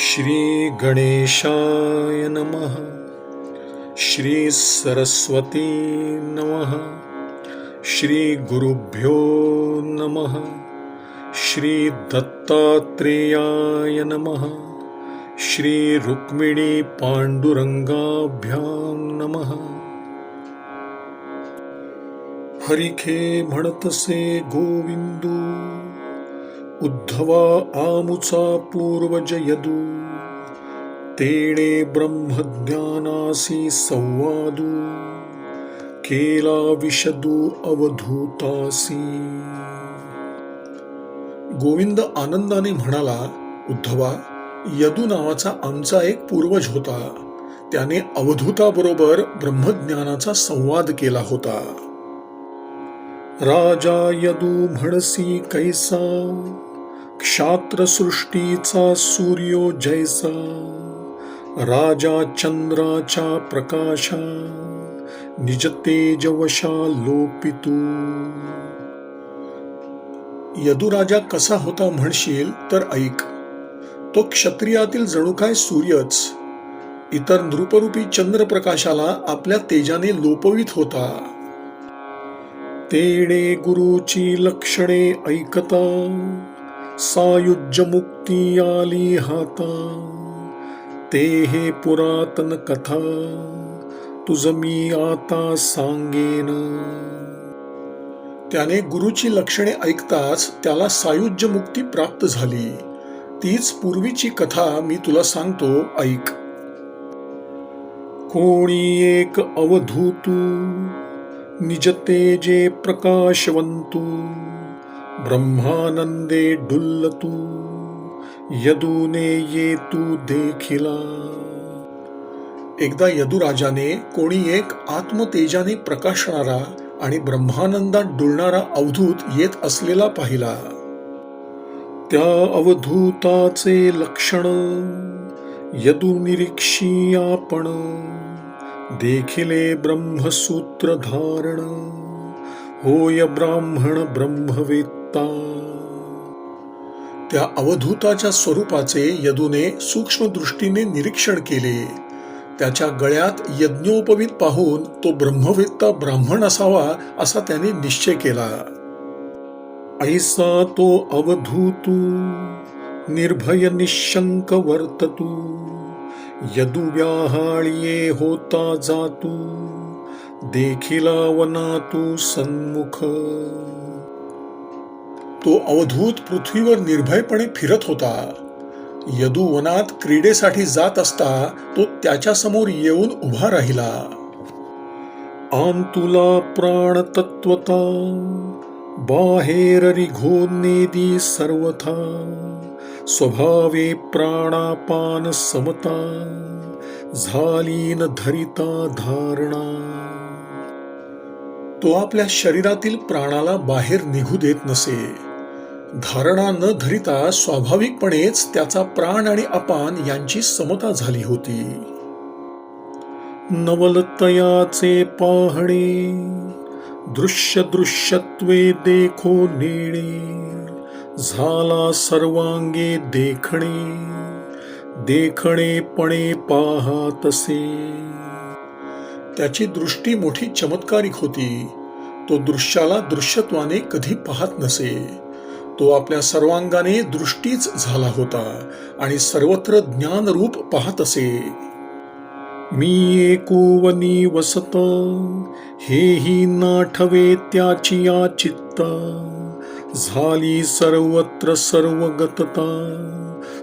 श्री गणेशाय नमः श्री सरस्वती नमः श्री गुरुभ्यो नमः श्री दत्तात्रेयाय नमः श्री रुक्मिणी पांडुरंगाभ्याम नमः। हरिखे म्हणतसे गोविंदू। उद्धवा आमुचा पूर्वज यदू तेणे ब्रह्मज्ञानासी संवादू। केला विशदू अवधूतासी। गोविंद आनंदाने म्हणाला उद्धवा यदू नावाचा आमचा एक पूर्वज होता. त्याने अवधूताबरोबर ब्रह्मज्ञानाचा संवाद केला होता. राजा यदू म्हणसी कैसा? क्षात्रसृष्टीचा सूर्यो जैसा राजा चंद्राच्या प्रकाशा निज तेजवशा लोपितू यदुराजा कसा होता म्हणशील तर ऐक तो क्षत्रियातील जणू काय सूर्यच? इतर नृपरूपी चंद्रप्रकाशाला आपल्या तेजाने लोपवित होता. तेणे गुरुची लक्षणे ऐकता सायुज्य मुक्ती आली हाता ते हे पुरातन कथा तुझ मी आता सांगेन. त्याने गुरुची लक्षणे ऐकताच त्याला सायुज्य मुक्ती प्राप्त झाली. तीच पूर्वीची कथा मी तुला सांगतो ऐक. कोणी एक अवधूतू निजते जे प्रकाशवंतू ब्रह्मानंदे डुल्लतू यदूने ये तू देखिला। एकदा यदुराजाने कोणी एक आत्मतेजाने प्रकाशणारा आणि ब्रह्मानंदात डुलणारा अवधूत येत असलेला पाहिला. त्या अवधूताचे लक्षण यदु निरीक्षी आपण देखिले ब्रह्मसूत्र धारण होय ब्राह्मण ब्रह्मवेत्ता त्या अवधूताच्या स्वरूपाचे यदूने सूक्ष्म दृष्टीने निरीक्षण केले. त्याच्या गळ्यात यज्ञोपवीत पाहून तो ब्रह्मवेत्ता ब्राह्मण असावा असा त्याने निश्चय केला. ऐसा तो अवधूतू निर्भय निशंक वर्ततू यदुव्याहाळिये होता जातू देखिला वनातू सन्मुख. तो अवधूत पृथ्वीवर निर्भयपणे फिरत होता. यदू वनात क्रीडेसाठी जात असता तो त्याच्यासमोर येऊन उभा राहिला. आंतुला प्राण तत्वता बाहेर रिघोनेदी सर्वथा स्वभावे प्राणापान समता झाली न धरिता धारणा. तो आपल्या शरीरातील प्राणाला बाहेर निघू देत नसे. धारणा न धरिता स्वाभाविकपणेच त्याचा प्राण आणि अपान यांची समता झाली होती. नवलतयाचे पाहणे दृश्य दृश्यत्वे देखो नेणे झाला सर्वांगे देखणे देखणेपणे पाहातसे त्याची दृष्टी मोठी चमत्कारिक होती. तो दृश्याला दृश्यत्वाने कधी पाहत नसे. तो आपल्या सर्वांगाने दृष्टीच झाला होता आणि सर्वत्र ज्ञानरूप पाहत असे. मी एकोवनी वसत हेही नाठवे त्याची या चित्ता झाली सर्वत्र सर्वगतता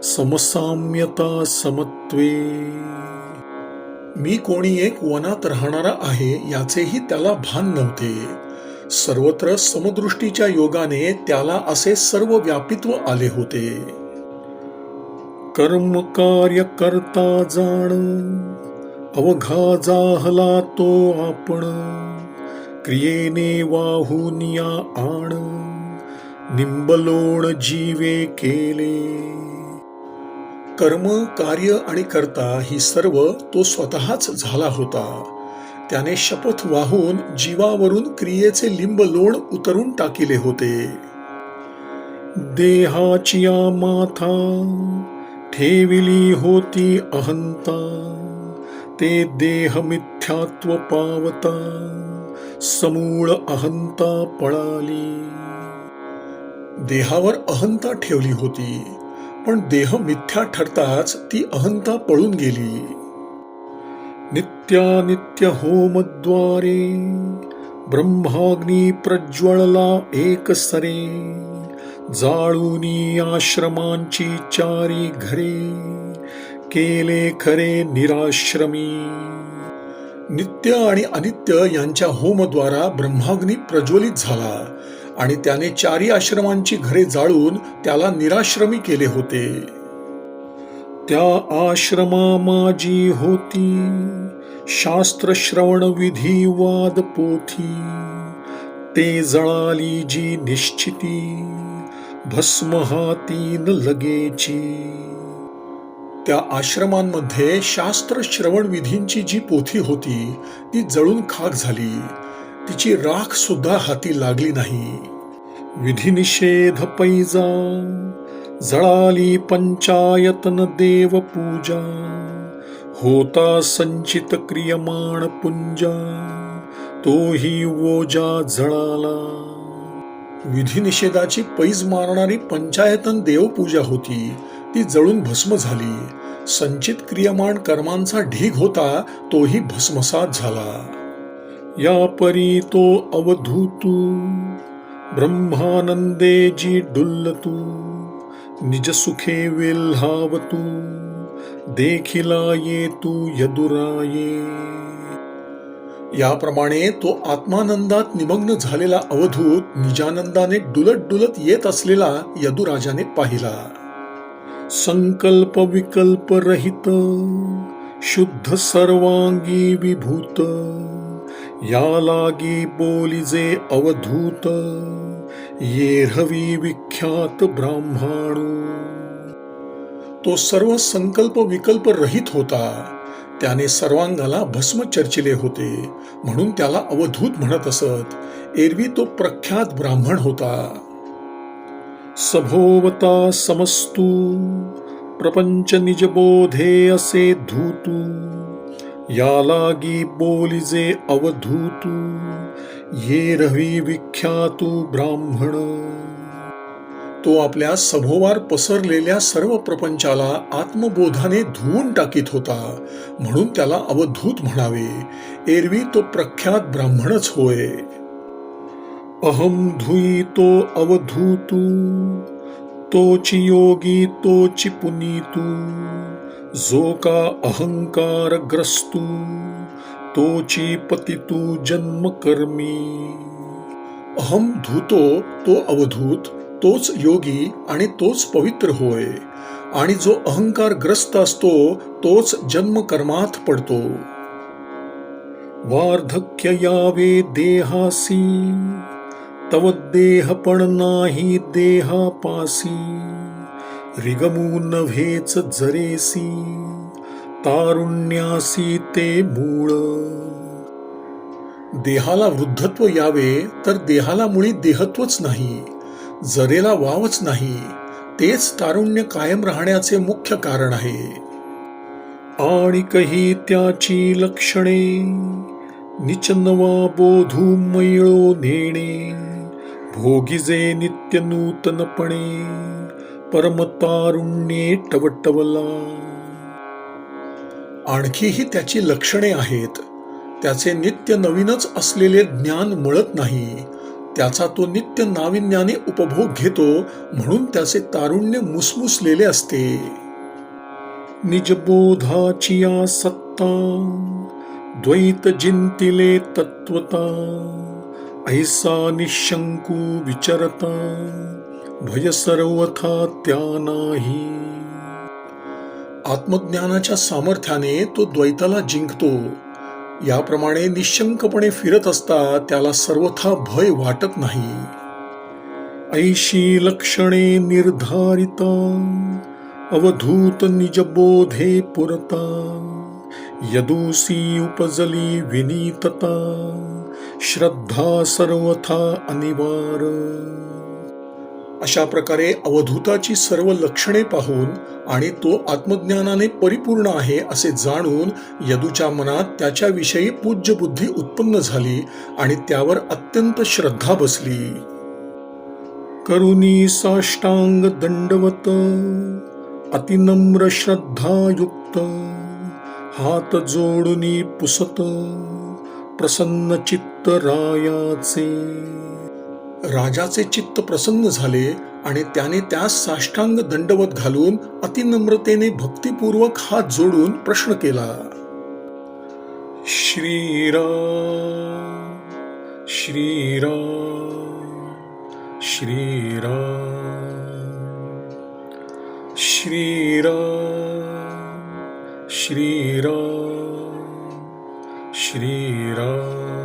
समसाम्यता समत्वे. मी कोणी एक वनात राहणारा आहे याचेही त्याला भान नव्हते. सर्वत्र समदृष्टीच्या योगाने त्याला असे सर्व व्यापित्व आले होते. कर्म कार्य करता जाण अवघा जाहला तो आपण क्रियेने वाहुनिया आण निंबलोण जीवे केले. कर्म कार्य आणि कर्ता ही सर्व तो स्वतःच झाला होता. त्याने शपथ वाहून जीवावरून क्रियेचे लिंब लोण उतरून टाकिले होते. देहाचिया माथा ठेविली होती अहंता ते देह मिथ्यात्व पावता समूळ अहंता पळाली. देहावर अहंता ठेवली होती पण देह मिथ्या ठरताच ती अहंता पळून गेली. नित्यानित्य होमद्वारे ब्रह्माग्नी प्रज्वळला एक सरे जाळूनी आश्रमांची चारी घरे केले खरे निराश्रमी. नित्य आणि अनित्य यांच्या होमद्वारा ब्रह्माग्नी प्रज्वलित झाला आणि त्याने चारी आश्रमांची घरे जाळून त्याला निराश्रमी केले होते. त्या आश्रमा माझी होती. शास्त्र श्रवण विधी वाद पोथी ते जळाली जी निश्चिती भस्म हातीन लगेची. त्या आश्रमांमध्ये शास्त्र श्रवण विधींची जी पोथी होती ती जळून खाक झाली. तिची राख सुद्धा हाती लागली नाही. विधिनिषेध पैजा जळाली पंचायतन देव पूजा होता संचित क्रियमाण पुंजा तोही ओजा जळाला. विधिनिषेधाची पैज मारणारी पंचायतन देवपूजा होती ती जळून भस्म झाली. संचित क्रियमाण कर्मांचा ढीग होता तोही भस्मसात झाला. या परी तो अवधूतू ब्रह्मानंदे जी डुल्लतू निज सुखे वेल्हावतू देखिला ये तू यदुराये. याप्रमाणे तो आत्मानंदात निमग्न झालेला अवधूत निजानंदाने डुलत डुलत येत असलेला यदुराजाने पाहिला. संकल्प विकल्प रहित शुद्ध सर्वांगी विभूत या लागी बोलिजे अवधूत येरवी विख्यात ब्राह्मणू. तो सर्व संकल्प विकल्प रहित होता. त्याने सर्वांगाला भस्म चर्चिले होते म्हणून त्याला अवधूत म्हणत असत एरवी तो प्रख्यात ब्राह्मण होता. सभोवता समस्तू प्रपंच निजबोधे असे धूतू या लागी बोलिजे अवधूतू ये रवी विख्यातू ब्राह्मण. तो आपल्या सभोवार पसरलेल्या सर्व प्रपंचाला आत्मबोधाने धुवून टाकीत होता. म्हणून त्याला अवधूत म्हणावे. एरवी तो प्रख्यात ब्राह्मणच होय. अहम धुई तो अवधूतू तोची योगी तोची पुनीतू जो का अहंकार ग्रस्तू तोची पतितू जन्म कर्मी अहम धूतो तो अवधूत तोच योगी आणि तोच पवित्र होय. आणि जो अहंकार ग्रस्त असतो तोच जन्म कर्मात पडतो. वार्धक्य यावे देहासी तव देह पण नाही देहापासी. रिगमू नव्हेच जरेसी तारुण्यासी ते मूळ. देहाला वृद्धत्व यावे तर देहाला मुळी देहत्वच नाही. जरेला वावच नाही तेच तारुण्य कायम राहण्याचे मुख्य कारण आहे. आणि कही त्याची लक्षणे निचनवा बोधू मैळो नेणे भोगिजे नित्य नूतनपणे परमतारुण्ये टवटवला. आणखीही त्याची लक्षणे आहेत त्याचे नित्य नवीनच असलेले ज्ञान मळत नाही त्याचा तो नित्य नाविन्याने उपभोग घेतो म्हणून त्याचे तारुण्य मुसमुसलेले असते. निजबोधाची सत्ता द्वैत जिंतिले तत्वता ऐसा निशंकू विचरता भय सर्वथा त्या नाही आत्मज्ञानाच्या सामर्थ्याने तो द्वैताला जिंकतो. याप्रमाणे निशंकपणे फिरत असता त्याला सर्वथा भय वाटत नाही. ऐशी लक्षणे निर्धारिता अवधूत निजबोधे पुरता यदूसी उपजली विनीतता श्रद्धा सर्वथा अनिवार. अशा प्रकारे अवधूताची सर्व लक्षणे पाहून आणि तो आत्मज्ञानाने परिपूर्ण आहे असे जाणून यदूच्या मनात त्याच्याविषयी पूज्य बुद्धी उत्पन्न झाली आणि त्यावर अत्यंत श्रद्धा बसली. करुणी साष्टांग दंडवत अतिनम्र श्रद्धायुक्त हात जोडुनी पुसत प्रसन्न चित्त रायाचे. राजाचे चित्त प्रसन्न झाले आणि त्याने त्यास साष्टांग दंडवत घालून अतिनम्रतेने भक्तिपूर्वक हात जोडून प्रश्न केला. श्रीराम श्रीराम श्रीराम श्रीराम श्रीराम श्रीराम